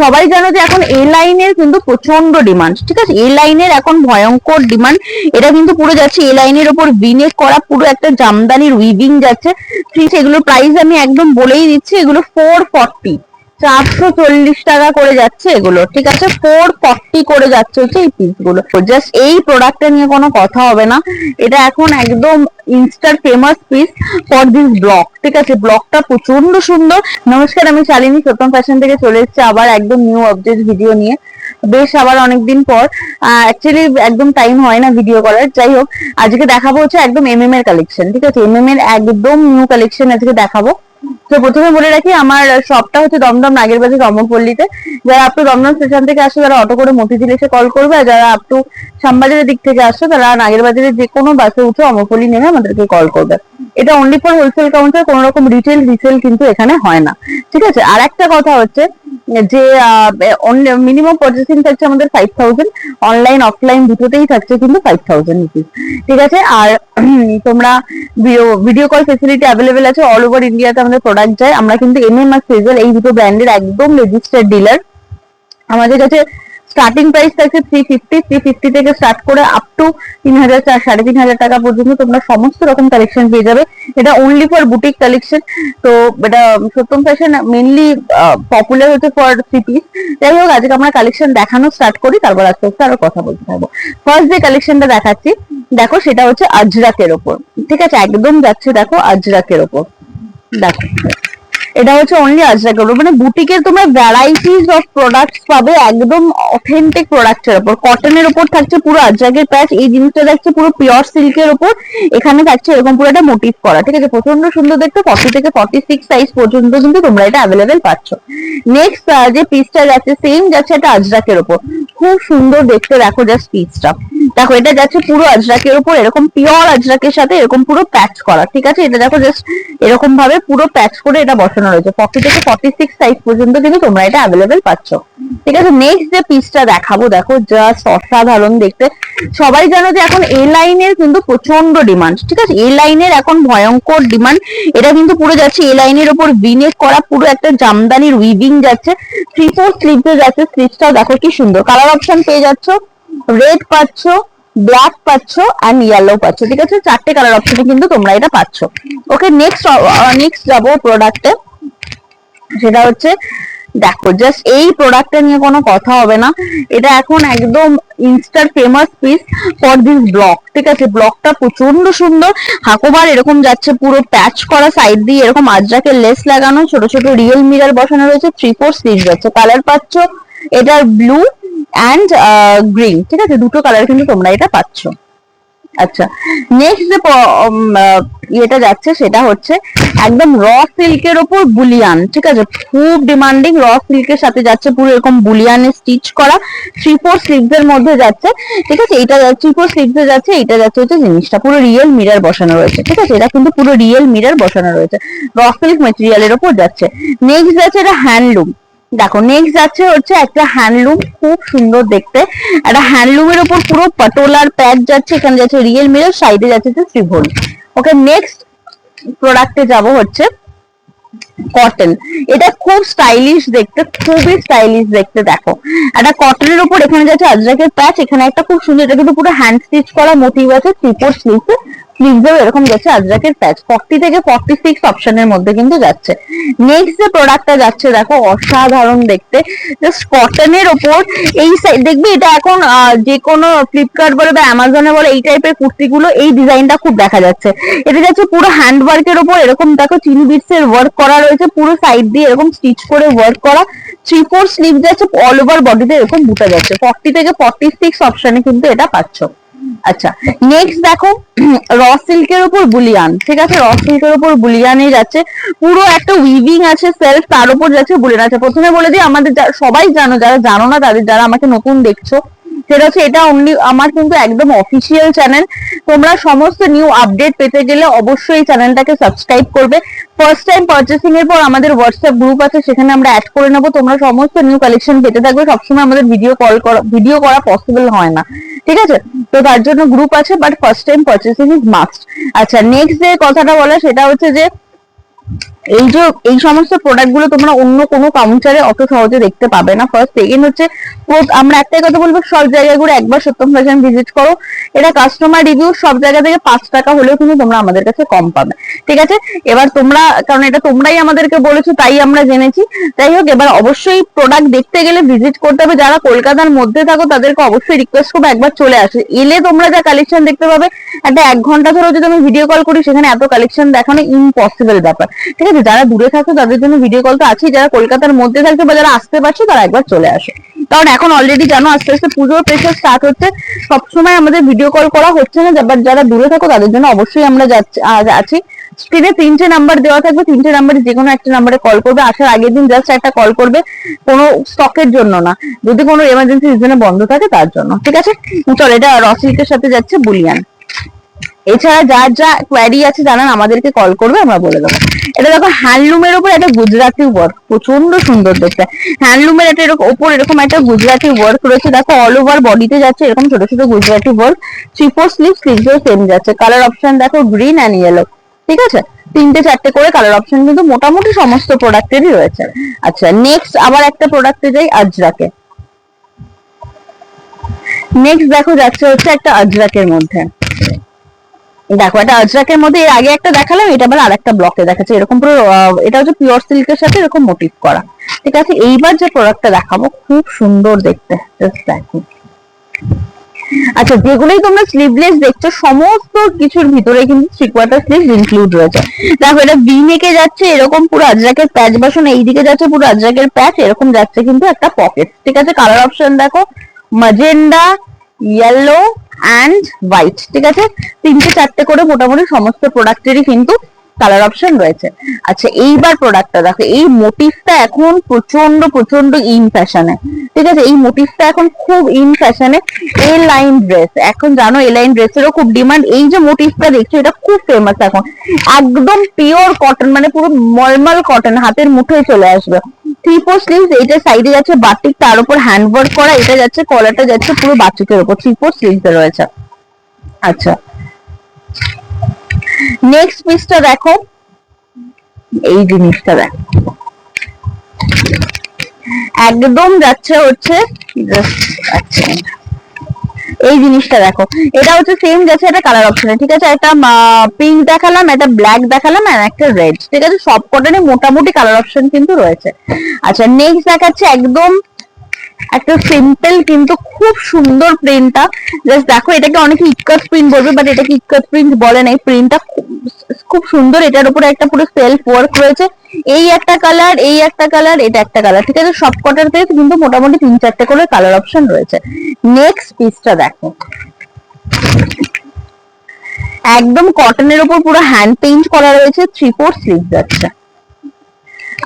সবাই জানো যে এখন এ লাইনের কিন্তু প্রচণ্ড ডিমান্ড ঠিক আছে? এ লাইনের এখন ভয়ঙ্কর ডিমান্ড এটা কিন্তু পুরো যাচ্ছে এ লাইনের ওপর ভিনেক করা, পুরো একটা জামদানির উইভিং যাচ্ছে। ঠিক এগুলোর প্রাইস আমি একদম বলেই দিচ্ছি, এগুলো ফোর ফর্টি চারশো চল্লিশ টাকা করে যাচ্ছে এগুলো, ঠিক আছে? ফোর ফর্টি করে যাচ্ছে হচ্ছে এই পিসগুলো। জাস্ট এই প্রোডাক্টটা নিয়ে কোনো কথা হবে না। এটা এখন একদম ইনস্টার famous piece for this block ঠিক আছে? ব্লকটা প্রচণ্ড সুন্দর। নমস্কার, আমি শালিনী, সত্যম ফ্যাশন থেকে চলে এসেছি আবার একদম নিউ আপডেট ভিডিও নিয়ে। বেশ আবার অনেকদিন পর। অ্যাকচুয়ালি একদম টাইম হয় না ভিডিও করার। যাই হোক, আজকে দেখাবো হচ্ছে একদম এমএম এর কালেকশন ঠিক আছে? এম এম এর একদম নিউ কালেকশন আজকে দেখাবো। তো প্রথমে বলে রাখি, আমার শপটা হচ্ছে দমদম নাগের নাগেরবাজার রমপল্লীতে যারা আপটু দমদম স্টেশন থেকে আসে তারা অটো করে মতিঝিল এসে কল করবে। আর যারা আপটু শ্যামবাজারের দিক থেকে আসে তারা নাগের বাজারের যে কোনো বাসে উঠে অমরপল্লী নেমে আমাদেরকে কল করবে। এটা অনলি ফর হোলসেল কাউন্টার কোনো রকম রিটেল রিসেল কিন্তু এখানে হয় না। ঠিক আছে? আর একটা কথা হচ্ছে যে মিনিমাম পার্চেসিং থাকছে আমাদের ফাইভ থাউজেন্ড অনলাইন অফলাইন দুটোতেই থাকছে কিন্তু ফাইভ থাউজেন্ড রুপিস ঠিক আছে? আর তোমরা ভিডিও কল ফেসিলিটি অ্যাভেলেবেল আছে অল ওভার ইন্ডিয়াতে আমাদের প্রোডাক্ট যায়। আমরা কিন্তু এমএম আর ফেজাল এই দুটো ব্র্যান্ডের একদম রেজিস্টার্ড ডিলার আমাদের কাছে স্টার্টিং প্রাইস থাকছে থ্রি ফিফটি থ্রি ফিফটি থেকে স্টার্ট করে আপ টু তিন হাজার চার, সাড়ে তিন হাজার টাকা পর্যন্ত তোমরা সমস্ত রকম কালেকশন পেয়ে যাবে। এটা অনলি ফর বুটিক কালেকশন তো এটা সত্যম ফ্যাশন মেনলি পপুলার হচ্ছে ফর থ্রি পিস যাই হোক, আজকে আমরা কালেকশন দেখানো স্টার্ট করি, তারপর আস্তে আস্তে আরও কথা বলতে থাকব। ফার্স্ট যে কালেকশনটা দেখাচ্ছি, দেখো সেটা হচ্ছে আজরাকের ওপর। ঠিক আছে, একদম যাচ্ছে দেখো আজরাকের ওপর। দেখো। এটা হচ্ছে অনলি আজরাকের উপর মানে বুটিকের তোমরা ভ্যারাইটিস অফ প্রোডাক্টস পাবে, একদম অথেন্টিক প্রোডাক্টের উপর কটনের উপর থাকছে পুরো আজরাকের প্যাচ এই জিনিসটা থাকছে পুরো পিওর সিল্কের উপর এখানে থাকছে এরকম পুরো একটা মোটিভ করা, ঠিক আছে? প্রচণ্ড সুন্দর দেখতে ফর্টি থেকে ফর্টি সিক্স সাইজ পর্যন্ত কিন্তু তোমরা এটা অ্যাভেলেবেল পাচ্ছ। নেক্সট যে পিসটা যাচ্ছে সেম যাচ্ছে একটা আজরাকের উপর খুব সুন্দর দেখতে, দেখো জাস্ট পিসটা দেখো, এটা যাচ্ছে পুরো আজরাকের উপর এরকম পিওর আজরাকের সাথে এরকম পুরো প্যাচ করা, ঠিক আছে? এটা দেখো জাস্ট এরকম ভাবে পুরো প্যাচ করে এটা বসানো রয়েছে। ফর্টি থেকে ফর্টি সিক্স সাইজ পর্যন্ত কিন্তু তোমরা এটা অ্যাভেলেবেল পাচ্ছ। ঠিক আছে? নেক্সট যে পিসটা দেখাবো, দেখো জাস্ট অসাধারণ দেখতে। সবাই জানো যে এখন এ লাইনের কিন্তু প্রচণ্ড ডিমান্ড ঠিক আছে? এ লাইনের এখন ভয়ঙ্কর ডিমান্ড এটা কিন্তু পুরো যাচ্ছে এ লাইনের উপর ভিনেক করা, পুরো একটা জামদানির উইভিং যাচ্ছে। থ্রি ফোর স্লিভে যাচ্ছে স্লিভসটাও দেখো কি সুন্দর। কালার অপশন পেয়ে যাচ্ছ। রেড পাচ্ছ ব্ল্যাক পাচ্ছ অ্যান্ড ইয়েলো পাচ্ছ। ঠিক আছে? চারটে কালার অপশনে কিন্তু তোমরা এটা পাচ্ছ। ওকে নেক্সট নেক্সট যাব প্রোডাক্টে সেটা হচ্ছে, দেখো জাস্ট এই প্রোডাক্টটা নিয়ে কোনো কথা হবে না। এটা এখন একদম ইনস্টার famous piece for this block ঠিক আছে? ব্লকটা প্রচণ্ড সুন্দর। হাকোবার এরকম যাচ্ছে, পুরো প্যাচ করা সাইড দিয়ে এরকম আজরাকে লেস লাগানো, ছোট ছোট রিয়েল মিরার বসানো রয়েছে থ্রি ফোর স্লিভ যাচ্ছে। কালার পাচ্ছ, এটার ব্লু অ্যান্ড গ্রিন ঠিক আছে? দুটো কালার কিন্তু তোমরা এটা পাচ্ছ। আচ্ছা নেক্সট যে ইয়েটা যাচ্ছে সেটা হচ্ছে একদম র সিল্কের ওপর বুলিয়ান ঠিক আছে? খুব ডিমান্ডিং র সিল্কের সাথে যাচ্ছে পুরো এরকম বুলিয়ানে স্টিচ করা। থ্রি ফোর স্লিভস এর মধ্যে যাচ্ছে, ঠিক আছে? এটা থ্রি ফোর স্লিভস এ যাচ্ছে, এটা যাচ্ছে হচ্ছে জিনিসটা। পুরো রিয়েল মিরার বসানো রয়েছে, ঠিক আছে? এটা কিন্তু পুরো রিয়েল মিরার বসানো রয়েছে। র সিল্ক মেটেরিয়ালের ওপর যাচ্ছে। নেক্সট যাচ্ছে এটা হ্যান্ডলুম দেখো নেক্সট যাচ্ছে হচ্ছে একটা হ্যান্ডলুম খুব সুন্দর দেখতে। একটা হ্যান্ডলুমের উপর পুরো পটোলার প্যাচ যাচ্ছে, এখানে যাচ্ছে রিয়েল মিরর সাইডে যাচ্ছে হচ্ছে ওকে নেক্সট প্রোডাক্টে যাব হচ্ছে। কটন এটা খুব স্টাইলিশ দেখতে, খুবই স্টাইলিশ দেখতে, দেখো। একটা কটনের উপর এখানে যাচ্ছে আজরাকের প্যাচ এখানে একটা খুব সুন্দর, এটা কিন্তু পুরো হ্যান্ড স্টিচ করা মোটিভ আছে, ত্রিপোর স্লিভসেও এরকম যাচ্ছে আজরাকের প্যাচ ফর্টি থেকে ফর্টি সিক্স অপশনের মধ্যে কিন্তু যাচ্ছে। নেক্সট যে প্রোডাক্টটা যাচ্ছে, দেখো, অসাধারণ দেখতে। জাস্ট কটনের ওপর এই দেখবি এটা এখন যে কোনো ফ্লিপকার্ট বলে বা অ্যামাজনে বলে, এই টাইপের কুর্তিগুলো, এই ডিজাইনটা খুব দেখা যাচ্ছে। এটা যাচ্ছে পুরো হ্যান্ড ওয়ার্কের ওপর এরকম দেখো, চিনি বিটস ওয়ার্ক করা রয়েছে পুরো সাইড দিয়ে এরকম স্টিচ করে ওয়ার্ক করা। থ্রি ফোর স্লিভ যাচ্ছে অল ওভার বডিতে এরকম বুটা যাচ্ছে। ফর্টি থেকে ফর্টি সিক্স অপশনে কিন্তু এটা পাচ্ছ। আচ্ছা নেক্সট দেখো র সিল্কের উপর বুলিয়ান ঠিক আছে? র সিল্কের উপর বুলিয়ানে যাচ্ছে। পুরো একটা উইভিং আছে সেলফ তার উপর যাচ্ছে বুলিয়ান আছে প্রথমে বলে দিই, আমাদের সবাই জানো, যারা জানো না, তাদের, যারা আমাকে নতুন দেখছ, সেটা হচ্ছে এটা অনলি আমার কিন্তু একদম অফিসিয়াল চ্যানেল তোমরা সমস্ত নিউ আপডেট পেতে গেলে অবশ্যই চ্যানেলটাকে সাবস্ক্রাইব করবে। ফার্স্ট টাইম পারচেসিং এর পর আমাদের হোয়াটসঅ্যাপ গ্রুপ আছে, সেখানে আমরা অ্যাড করে নেব। তোমরা সমস্ত নিউ কালেকশন পেতে থাকবে। সবসময় আমাদের ভিডিও কল করা ভিডিও করা পসিবল হয় না। ঠিক আছে? তো তার জন্য গ্রুপ আছে but first time purchasing is must আচ্ছা নেক্সট যে কথাটা বলা, সেটা হচ্ছে যে এই যে, এই সমস্ত প্রোডাক্টগুলো তোমরা অন্য কোনো কাউন্টারে অত সহজে দেখতে পাবে না। ফার্স্ট সেকেন্ড হচ্ছে আমরা একটাই কথা বলব, সব জায়গায় ঘুরে একবার সত্যম ফ্যাশন ভিজিট করো। এটা কাস্টমার রিভিউ সব জায়গা থেকে পাঁচ টাকা হলেও কিন্তু তোমরা আমাদের কাছে কম পাবে। ঠিক আছে? এবার তোমরা, কারণ এটা তোমরাই আমাদেরকে বলেছ, তাই আমরা জেনেছি। যাই হোক, এবার অবশ্যই প্রোডাক্ট দেখতে গেলে ভিজিট করতে হবে। যারা কলকাতার মধ্যে থাকো, তাদেরকে অবশ্যই রিকোয়েস্ট করব, একবার চলে আসে। এলে তোমরা যা কালেকশন দেখতে পাবে, একটা এক ঘণ্টা ধরে যদি আমি ভিডিও কল করি, সেখানে এত কালেকশন দেখানো ইম্পসিবল ব্যাপার। ঠিক আছে? যারা দূরে থাকে, তাদের জন্য ভিডিও কল তো আছেই। যারা কলকাতার মধ্যে থাকে বা যারা আসতে পারছে, তারা একবার চলে আসে। কারণ এখন অলরেডি জানো, আস্তে আস্তে পুজোর প্রেশার স্টার্ট হচ্ছে। সবসময় আমাদের ভিডিও কল করা হচ্ছে না বাট যারা দূরে থাকো, তাদের জন্য অবশ্যই আমরা আছি। স্ক্রিনে তিনটে নাম্বার দেওয়া থাকবে, তিনটে নাম্বারে যে কোনো একটা নাম্বারে কল করবে। আসার আগের দিন জাস্ট একটা কল করবে, কোনো স্টকের জন্য না। যদি কোনো এমার্জেন্সি রিজনে বন্ধ থাকে, তার জন্য। ঠিক আছে? চল, এটা র সিল্কের সাথে যাচ্ছে, বুলিয়ান। এছাড়া যার যা কোয়ারি আছে জানান, আমাদেরকে কল করবে, আমরা বলে দেবো। এটা দেখো হ্যান্ডলুমের উপর একটা গুজরাটি ওয়ার্ক প্রচণ্ড সুন্দর দেখতে। হ্যান্ডলুমের একটা এরকম ওপর এরকম একটা গুজরাটি ওয়ার্ক রয়েছে। দেখো অল ওভার বডিতে যাচ্ছে এরকম ছোট ছোট Gujarati work three four sleeve same যাচ্ছে। কালার অপশন দেখো গ্রিন অ্যান্ড ইয়েলো ঠিক আছে? তিনটে, চারটে করে কালার অপশন কিন্তু মোটামুটি সমস্ত প্রোডাক্টেরই রয়েছে। আচ্ছা নেক্সট আবার একটা প্রোডাক্টে যাই আজরাকে নেক্সট দেখো, যাচ্ছে হচ্ছে একটা আজরাকের মধ্যে। দেখো, এটা আজরাকের মধ্যে এর আগে একটা দেখালাম, এটা আবার আরেকটা ব্লকে দেখাচ্ছে। এরকম পুরো এটা হচ্ছে পিওর সিল্কের সাথে এরকম মোটিভ করা। ঠিক আছে, এইবার যে প্রোডাক্টটা দেখাবো, খুব সুন্দর দেখতে। দেখো। আচ্ছা যেগুলোই তোমরা স্লিভলেস দেখছ, সমস্ত কিছুর ভিতরে কিন্তু থ্রি কোয়ার্টার স্লিভ ইনক্লুড রয়েছে। দেখো, এটা বি নেকে যাচ্ছে, এরকম পুরো আজরাকের প্যাচ বসানো এইদিকে যাচ্ছে, পুরো আজরাকের প্যাচ এরকম যাচ্ছে কিন্তু একটা পকেট ঠিক আছে কালার অপশন দেখো মাজেন্ডা ইয়েলো অ্যান্ড হোয়াইট ঠিক আছে? তিনটে চারটে করে মোটামুটি সমস্ত প্রোডাক্টেরই কিন্তু কালার অপশন রয়েছে। আচ্ছা এইবার প্রোডাক্টটা দেখো, এই মোটিভটা এখন প্রচণ্ড প্রচণ্ড ইন ফ্যাশনে ঠিক আছে? এই মোটিভটা এখন খুব ইন ফ্যাশনে এ লাইন ড্রেস এখন জানো এ লাইন ড্রেসেরও খুব ডিমান্ড এই যে মোটিভটা দেখছ, এটা খুব ফেমাস এখন। একদম পিওর কটন মানে পুরো মলমল কটন হাতের মুঠোয় চলে আসবে। থ্রি ফোর স্লিভস এইটা সাইডে যাচ্ছে বাটিক তার উপর হ্যান্ড ওয়ার্ক করা, এটা যাচ্ছে কলারটা যাচ্ছে পুরো বাচ্চুকের উপর থ্রি ফোর স্লিভস রয়েছে। আচ্ছা। নেক্সট পিসটা দেখো। এই জিনিসটা দেখো। একদম যাচ্ছে হচ্ছে আচ্ছা। এই জিনিসটা দেখো। এটা হচ্ছে সেম যাচ্ছে একটা কালার অপশনে ঠিক আছে? একটা পিঙ্ক দেখালাম, একটা ব্ল্যাক দেখালাম আর একটা রেড ঠিক আছে? সব কটনে মোটামুটি কালার অপশন কিন্তু রয়েছে। আচ্ছা নেক্সট দেখাচ্ছে একদম একটা সিম্পল কিন্তু খুব সুন্দর প্রিন্টটা জাস্ট দেখো, এটাকে অনেকে ইটকাট প্রিন্ট বলবে বাট এটাকে ইটকাট প্রিন্ট বলে না এই প্রিন্টটা খুব সুন্দর, এটার উপরে একটা পুরো সেলফ ওয়ার্ক রয়েছে। এই একটা কালার এই একটা কালার এটা একটা কালার ঠিক আছে? সব থেকে কিন্তু মোটামুটি তিন চারটে করে কালার অপশন রয়েছে। নেক্সট পিসটা দেখো। একদম কটনের উপর পুরো হ্যান্ড পেইন্ট করা রয়েছে থ্রি ফোর স্লিভ যাচ্ছে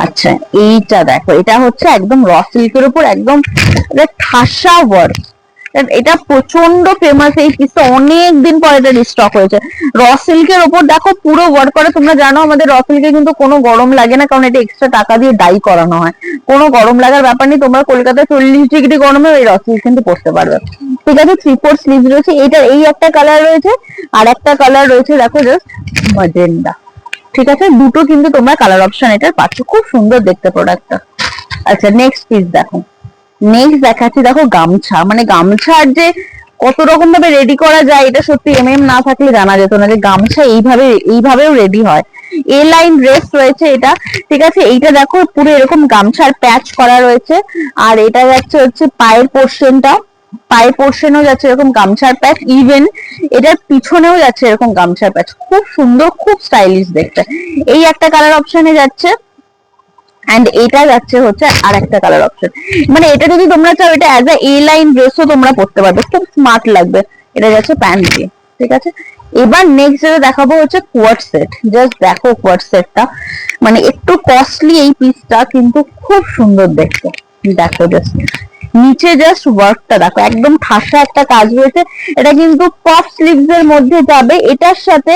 আচ্ছা এইটা দেখো, এটা হচ্ছে একদম র সিল্কের উপর একদম ঠাসা ওয়ার্ক এটা প্রচণ্ড ফেমাস এই পিসটা অনেক দিন পর এটা রিস্টক হয়েছে। র সিল্কের উপর দেখো পুরো ওয়ার্ক করে, তোমরা জানো আমাদের র সিল্কে কিন্তু কোনো গরম লাগে না, কারণ এটা এক্সট্রা টাকা দিয়ে ডাই করানো হয়। কোনো গরম লাগার ব্যাপার নেই, তোমরা কলকাতায় চল্লিশ ডিগ্রি গরমে এই র সিল্ক কিন্তু পরতে পারবে। ঠিক আছে থ্রি ফোর স্লিভ রয়েছে এটা এই একটা কালার রয়েছে, আর একটা কালার রয়েছে, দেখো জাস্ট মাজেন্ডা ঠিক আছে, দুটো কিন্তু তোমরা কালার অপশন এটার পাচ্ছ, খুব সুন্দর দেখতে প্রোডাক্টটা আচ্ছা নেক্সট পিস দেখো। নেক্সট দেখাচ্ছি, দেখো গামছা। মানে গামছার যে কত রকম ভাবে রেডি করা যায়, এটা সত্যি এম এম না থাকলে জানা যেত না যে গামছা এইভাবে, এইভাবেও রেডি হয়। এ লাইন ড্রেস রয়েছে এটা। ঠিক আছে, এইটা দেখো, পুরো এরকম গামছার প্যাচ করা রয়েছে। আর এটা যাচ্ছে হচ্ছে পায়ের পোর্শনটা পায়ের পোর্শনেও যাচ্ছে এরকম গামছার প্যাচ ইভেন এটার পিছনেও যাচ্ছে এরকম গামছার প্যাচ খুব সুন্দর, খুব স্টাইলিশ দেখতে। এই একটা কালার অপশনে যাচ্ছে। এন্ড এটা যাচ্ছে হচ্ছে আর একটা কালার অপশন মানে এটা যদি তোমরা চাও, এটা অ্যাজ আ এ লাইন ড্রেসও তোমরা পরতে পারবে। খুব স্মার্ট লাগবে। এটা যাচ্ছে প্যান্ট দিয়ে, ঠিক আছে? এবার নেক্সট যেটা দেখাবো হচ্ছে কোয়ার্ট সেট জাস্ট দেখো কোয়ার্ট সেটটা মানে একটু কস্টলি এই পিসটা কিন্তু খুব সুন্দর দেখতে। দেখো জাস্ট নিচে জাস্ট ওয়ার্কটা দেখো, একদম ঠাসা একটা কাজ রয়েছে এটা কিন্তু পপ স্লিভস এর মধ্যে যাবে, এটার সাথে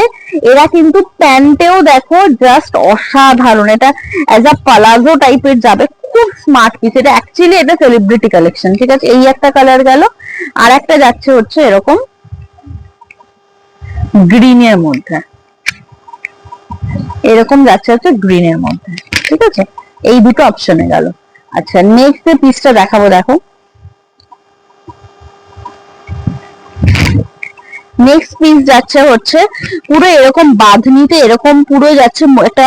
এরা কিন্তু প্যান্টেও দেখো জাস্ট অসাধারণ। এটা অ্যাজ আ পালাজো টাইপের যাবে, খুব স্মার্ট পিস এটা অ্যাকচুয়ালি এটা সেলিব্রিটি কালেকশন ঠিক আছে? এই একটা কালার গেল, আর একটা যাচ্ছে হচ্ছে এরকম গ্রিনের মধ্যে। এরকম যাচ্ছে হচ্ছে গ্রিন এর মধ্যে, ঠিক আছে? এই দুটো অপশনে গেল। আচ্ছা নেক্সট যে পিসটা দেখাবো, দেখো। নেক্সট পিস যাচ্ছে হচ্ছে পুরো এরকম বাঁধনিতে, এরকম পুরো যাচ্ছে একটা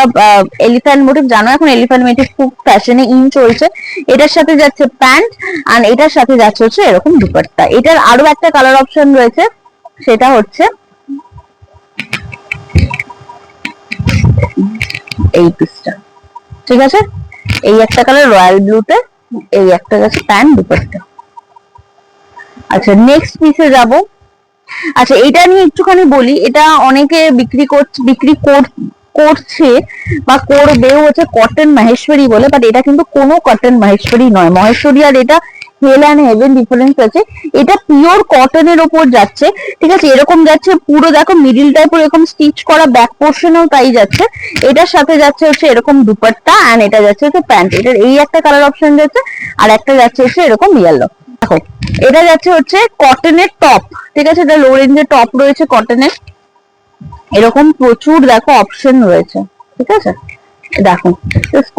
এলিফ্যান্ট মোটিভ জানো এখন এলিফ্যান্ট মোটিভ খুব ফ্যাশনে ইন চলছে। এটার সাথে যাচ্ছে প্যান্ট আর এটার সাথে যাচ্ছে হচ্ছে এরকম দুপাট্টা। এটার আরও একটা কালার অপশন রয়েছে, সেটা হচ্ছে এই পিসটা ঠিক আছে? এই একটা কালার রয়্যাল ব্লুতে এই একটা যাচ্ছে প্যান্ট দুপাট্টা আচ্ছা নেক্সট পিসে যাব। আচ্ছা এটা নিয়ে একটুখানি বলি, এটা অনেকে বিক্রি করছে, বিক্রি কর- করছে বা করবে হচ্ছে কটন মাহেশ্বরী বলে বাট এটা কিন্তু কোনো কটন মাহেশ্বরী নয়। মহেশ্বরী আর এটা হেল অ্যান্ড হেভেন ডিফারেন্স আছে। এটা পিওর কটনের ওপর যাচ্ছে, ঠিক আছে? এরকম যাচ্ছে, পুরো দেখো মিডিলটায় পুরো এরকম স্টিচ করা ব্যাক পোর্শনেও তাই যাচ্ছে। এটার সাথে যাচ্ছে হচ্ছে এরকম দুপাট্টা অ্যান্ড এটা যাচ্ছে হচ্ছে প্যান্ট এটার এই একটা কালার অপশন যাচ্ছে, আর একটা যাচ্ছে হচ্ছে এরকম ইয়েলো দেখো, এটা যাচ্ছে হচ্ছে কটনের টপ ঠিক আছে? এটা লো রেঞ্জের টপ রয়েছে কটনের এরকম প্রচুর দেখো অপশন রয়েছে, ঠিক আছে? দেখো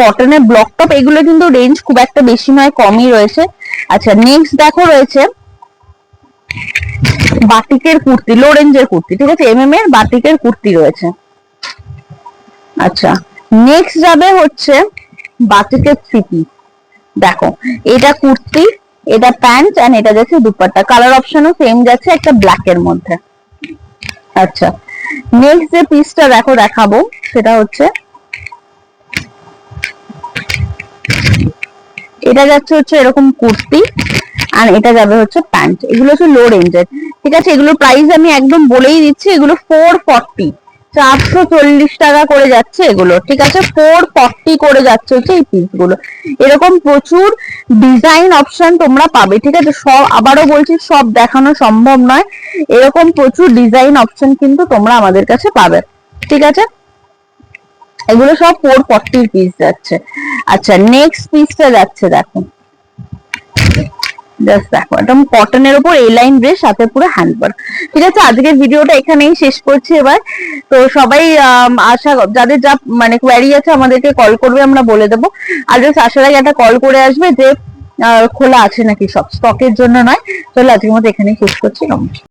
কটনের ব্লক টপ এগুলো কিন্তু রেঞ্জ খুব একটা বেশি নয়, কমই রয়েছে। আচ্ছা নেক্সট দেখো রয়েছে বাটিকের কুর্তি লো রেঞ্জের কুর্তি, ঠিক আছে? এমএম এর বাটিকের কুর্তি রয়েছে। আচ্ছা নেক্সট যাবে হচ্ছে বাটিকের থ্রি পিস দেখো, এটা কুর্তি, এটা প্যান্ট এন্ড এটা যাচ্ছে দুপাট্টা। কালার অপশনও সেম যাচ্ছে, একটা ব্ল্যাক এর মধ্যে। আচ্ছা নেক্সট যে পিসটা দেখো, দেখাবো, সেটা হচ্ছে এটা যাচ্ছে হচ্ছে এরকম কুর্তি, আর এটা যাবে হচ্ছে প্যান্ট। এগুলো হচ্ছে লো রেঞ্জের ঠিক আছে, এগুলোর প্রাইস আমি একদম বলেই দিচ্ছি, এগুলো ফোর ফর্টি চারশো চল্লিশ টাকা করে যাচ্ছে এগুলো, ঠিক আছে? ফোর ফর্টি করে যাচ্ছে হচ্ছে এই পিসগুলো। এরকম প্রচুর ডিজাইন অপশন তোমরা পাবে, ঠিক আছে? সব, আবারও বলছি, সব দেখানো সম্ভব নয়। এরকম প্রচুর ডিজাইন অপশন কিন্তু তোমরা আমাদের কাছে পাবে, ঠিক আছে? এগুলো সব ফোর ফর্টির পিস যাচ্ছে। আচ্ছা নেক্সট পিসটা যাচ্ছে, দেখো। জাস্ট দেখো, একদম কটনের উপর এই লাইন ড্রেস সাথে পুরো হ্যান্ডওয়ার্ক ঠিক আছে, আজকের ভিডিওটা এখানেই শেষ করছি এবার। তো সবাই আশা, যাদের যা মানে কোয়ারি আছে, আমাদেরকে কল করবে, আমরা বলে দেবো। আর জাস্ট আসার আগে একটা কল করে আসবে যে খোলা আছে নাকি সব? স্টকের জন্য নয়। চলো, আজকের মতো এখানেই শেষ করছি। নমস্কার।